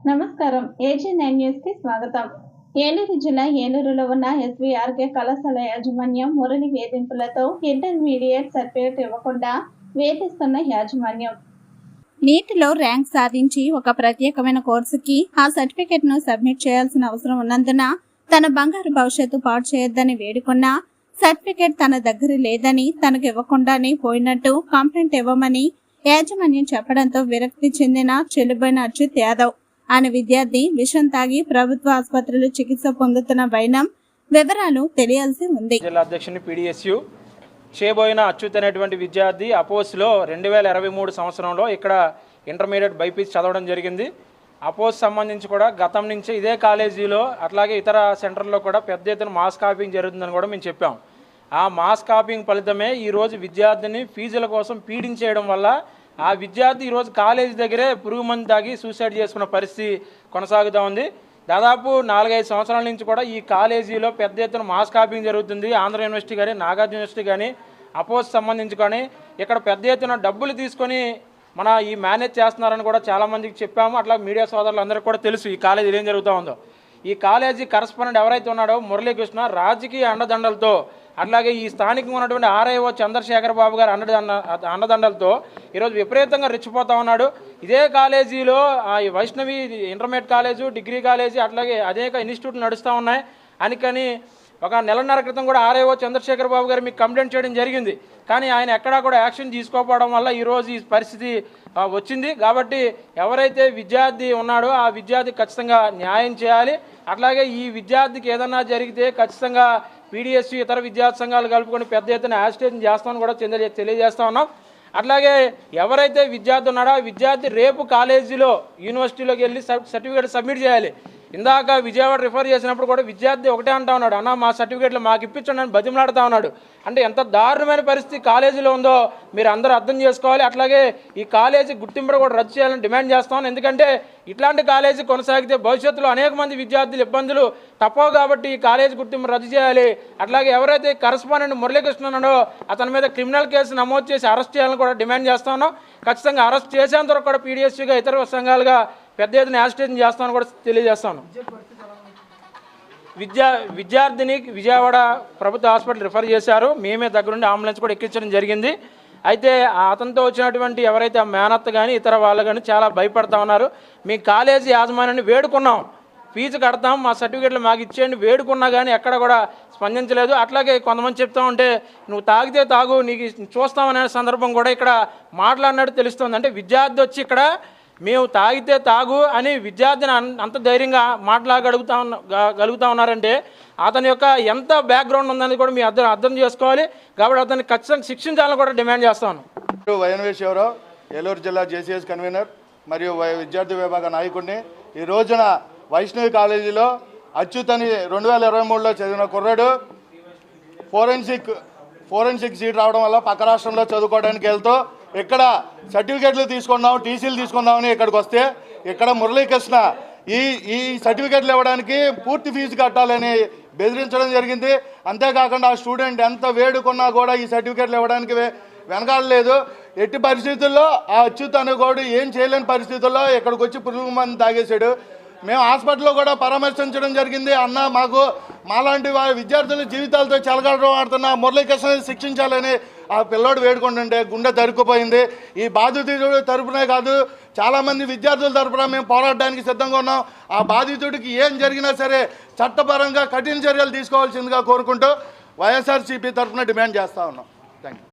నమస్కారం. AG nine న్యూస్కి స్వాగతం. ఏలూరు జిల్లా ఏలూరులో ఉన్న ఎస్వీఆర్కే కళాశాల యాజమాన్యం మురళి వేధింపులతో ఇంటర్మీడియట్ సర్టిఫికేట్ ఇవ్వకుండా వేధిస్తున్న యాజమాన్యం. నీటిలో ర్యాంక్ సాధించి ఒక ప్రత్యేకమైన కోర్సుకి ఆ సర్టిఫికేట్ను సబ్మిట్ చేయాల్సిన అవసరం ఉన్నందున తన బంగారు భవిష్యత్తు పాడు చేయొద్దని వేడుకున్నా సర్టిఫికేట్ తన దగ్గర లేదని తనకు ఇవ్వకుండానే పోయినట్టు కంప్లైంట్ ఇవ్వమని యాజమాన్యం చెప్పడంతో విరక్తి చెందిన చెల్లిపోయిన అచ్యుత్ యాదవ్ అనే విద్యార్థి విషం తాగి ప్రభుత్వ ఆసుపత్రిలో చికిత్స పొందుతున్న వైనం వివరాలు తెలియాల్సి ఉంది. జిల్లా అధ్యక్షుని పీడిఎస్యు చేయబోయిన అచ్యుత్ అనేటువంటి విద్యార్థి అపోస్లో రెండు వేల ఇరవై మూడు సంవత్సరంలో ఇక్కడ ఇంటర్మీడియట్ బైపీస్ చదవడం జరిగింది. అపోస్ సంబంధించి కూడా గతం నుంచి ఇదే కాలేజీలో అట్లాగే ఇతర సెంటర్లో కూడా పెద్ద ఎత్తున మాస్ కాపింగ్ జరుగుతుందని కూడా మేము చెప్పాం. ఆ మాస్ కాపింగ్ ఫలితమే ఈరోజు విద్యార్థిని ఫీజుల కోసం పీడించేయడం వల్ల ఆ విద్యార్థి ఈరోజు కాలేజీ దగ్గరే పురుగు మందు తాగి సూసైడ్ చేసుకున్న పరిస్థితి కొనసాగుతూ ఉంది. దాదాపు నాలుగైదు సంవత్సరాల నుంచి కూడా ఈ కాలేజీలో పెద్ద ఎత్తున మాస్ కాపింగ్ జరుగుతుంది. ఆంధ్ర యూనివర్సిటీ కానీ నాగార్జున యూనివర్సిటీ కానీ అపోజ్ సంబంధించి కానీ ఇక్కడ పెద్ద ఎత్తున డబ్బులు తీసుకొని మన ఈ మేనేజ్ చేస్తున్నారని కూడా చాలామందికి చెప్పాము. అట్లా మీడియా సోదరులందరికీ కూడా తెలుసు ఈ కాలేజీలో ఏం జరుగుతూ ఉందో. ఈ కాలేజీ కరస్పాండెంట్ ఎవరైతే ఉన్నాడో మురళీకృష్ణ రాజకీయ అండదండలతో అట్లాగే ఈ స్థానికంగా ఉన్నటువంటి ఆర్ఐఓ చంద్రశేఖర్ బాబు గారు అండదండ అన్నదండలతో ఈరోజు విపరీతంగా రెచ్చిపోతా ఉన్నాడు. ఇదే కాలేజీలో ఆ, Vaishnavi intermediate college degree college అట్లాగే అనేక ఇన్స్టిట్యూట్లు నడుస్తూ ఉన్నాయి. అందుకని ఒక నెలన్నర క్రితం కూడా ఆర్ఏఓ చంద్రశేఖర్ బాబు గారు మీకు కంప్లైంట్ చేయడం జరిగింది. కానీ ఆయన ఎక్కడా కూడా యాక్షన్ తీసుకోకపోవడం వల్ల ఈరోజు ఈ పరిస్థితి వచ్చింది. కాబట్టి ఎవరైతే విద్యార్థి ఉన్నాడో ఆ విద్యార్థి ఖచ్చితంగా న్యాయం చేయాలి. అట్లాగే ఈ విద్యార్థికి ఏదన్నా జరిగితే ఖచ్చితంగా పీడిఎస్ ఇతర విద్యార్థి సంఘాలు కలుపుకొని పెద్ద ఎత్తున యాజిటేషన్ చేస్తామని కూడా తెలియ తెలియజేస్తా ఉన్నాం. అట్లాగే ఎవరైతే విద్యార్థి ఉన్నాడో ఆ విద్యార్థి రేపు కాలేజీలో యూనివర్సిటీలోకి వెళ్ళి సర్టిఫికేట్ సబ్మిట్ చేయాలి. ఇందాక విజయవాడ రిఫర్ చేసినప్పుడు కూడా విద్యార్థి ఒకటే అంటా ఉన్నాడు అన్న మా సర్టిఫికేట్లు మాకు ఇప్పించండి అని బతిమలాడుతూ ఉన్నాడు. అంటే ఎంత దారుణమైన పరిస్థితి కాలేజీలో ఉందో మీరు అందరూ అర్థం చేసుకోవాలి. అట్లాగే ఈ కాలేజీ గుర్తింపు కూడా రద్దు చేయాలని డిమాండ్ చేస్తాం ఎందుకంటే ఇట్లాంటి కాలేజీ కొనసాగితే భవిష్యత్తులో అనేక మంది విద్యార్థులు ఇబ్బందులు తప్పవు కాబట్టి ఈ కాలేజీ గుర్తింపు రద్దు చేయాలి. అట్లాగే ఎవరైతే కరస్పాండెంట్ మురళీకృష్ణ ఉన్నాడో అతని మీద క్రిమినల్ కేసు నమోదు చేసి అరెస్ట్ చేయాలని కూడా డిమాండ్ చేస్తా ఉన్నాం. ఖచ్చితంగా అరెస్ట్ చేసేంత వరకు కూడా పీడిఎస్సీగా ఇతర సంఘాలుగా పెద్ద ఎత్తున యాజిటేషన్ చేస్తామని కూడా తెలియజేస్తాను. విద్యా విద్యార్థిని విజయవాడ ప్రభుత్వ హాస్పిటల్ రిఫర్ చేశారు. మేమే దగ్గరుండి అంబులెన్స్ కూడా ఎక్కించడం జరిగింది. అయితే అతనితో వచ్చినటువంటి ఎవరైతే ఆ మేనత్త కానీ ఇతర వాళ్ళు కానీ చాలా భయపడతా ఉన్నారు. మీ కాలేజీ యాజమాన్యాన్ని వేడుకున్నాం. ఫీజు కడతాం మా సర్టిఫికేట్లు మాకు ఇచ్చేయండి వేడుకున్నా కానీ ఎక్కడ కూడా స్పందించలేదు. అట్లాగే కొంతమంది చెప్తా ఉంటే నువ్వు తాగితే తాగు నీకు చూస్తామనే సందర్భం కూడా ఇక్కడ మాట్లాడినట్టు తెలుస్తుంది. అంటే విద్యార్థి వచ్చి ఇక్కడ మేము తాగితే తాగు అని విద్యార్థిని అంత ధైర్యంగా మాట్లాడగలుగుతా ఉన్న గలుగుతా ఉన్నారంటే అతని యొక్క ఎంత బ్యాక్గ్రౌండ్ ఉందని కూడా మీ అర్థం అర్థం చేసుకోవాలి. కాబట్టి అతన్ని ఖచ్చితంగా శిక్షించాలని కూడా డిమాండ్ చేస్తాను పేరు ఏలూరు జిల్లా జేసీఎస్ కన్వీనర్ మరియు వై- విద్యార్థి విభాగ నాయకుడిని. ఈ రోజున వైష్ణవి కాలేజీలో అచ్యుతని రెండు వేల ఇరవై మూడులో చదివిన కుర్రాడు ఫోరెన్సిక్ ఫోరెన్సిక్ సీట్ రావడం వల్ల పక్క రాష్ట్రంలో చదువుకోవడానికి వెళ్తూ ఇక్కడ సర్టిఫికెట్లు తీసుకుందాం టీసీలు తీసుకుందామని ఇక్కడికి వస్తే ఇక్కడ మురళీకృష్ణ ఈ ఈ సర్టిఫికెట్లు ఇవ్వడానికి పూర్తి ఫీజు కట్టాలని బెదిరించడం జరిగింది. అంతేకాకుండా ఆ స్టూడెంట్ ఎంత వేడుకున్నా కూడా ఈ సర్టిఫికెట్లు ఇవ్వడానికి వెనకాడలేదు ఎట్టి పరిస్థితుల్లో ఆ అచ్యుత్ అనుకోడు ఏం చేయలేని పరిస్థితుల్లో ఇక్కడికి వచ్చి పురుగు మంది తాగేశాడు. మేము హాస్పిటల్లో కూడా పరామర్శించడం జరిగింది. అన్న మాకు మాలాంటి వారి విద్యార్థుల జీవితాలతో చెలగాటం ఆడుతున్న మురళీకృష్ణని శిక్షించాలని ఆ పిల్లోడు వేడుకుంటుంటే గుండె తరుక్కుపోయింది. ఈ బాధితుడు తరపునే కాదు చాలామంది విద్యార్థుల తరపున మేము పోరాడడానికి సిద్ధంగా ఉన్నాం. ఆ బాధితుడికి ఏం జరిగినా సరే చట్టపరంగా కఠిన చర్యలు తీసుకోవాల్సిందిగా కోరుకుంటూ వైఎస్ఆర్సీపీ తరఫున డిమాండ్ చేస్తూ ఉన్నాం. Thank you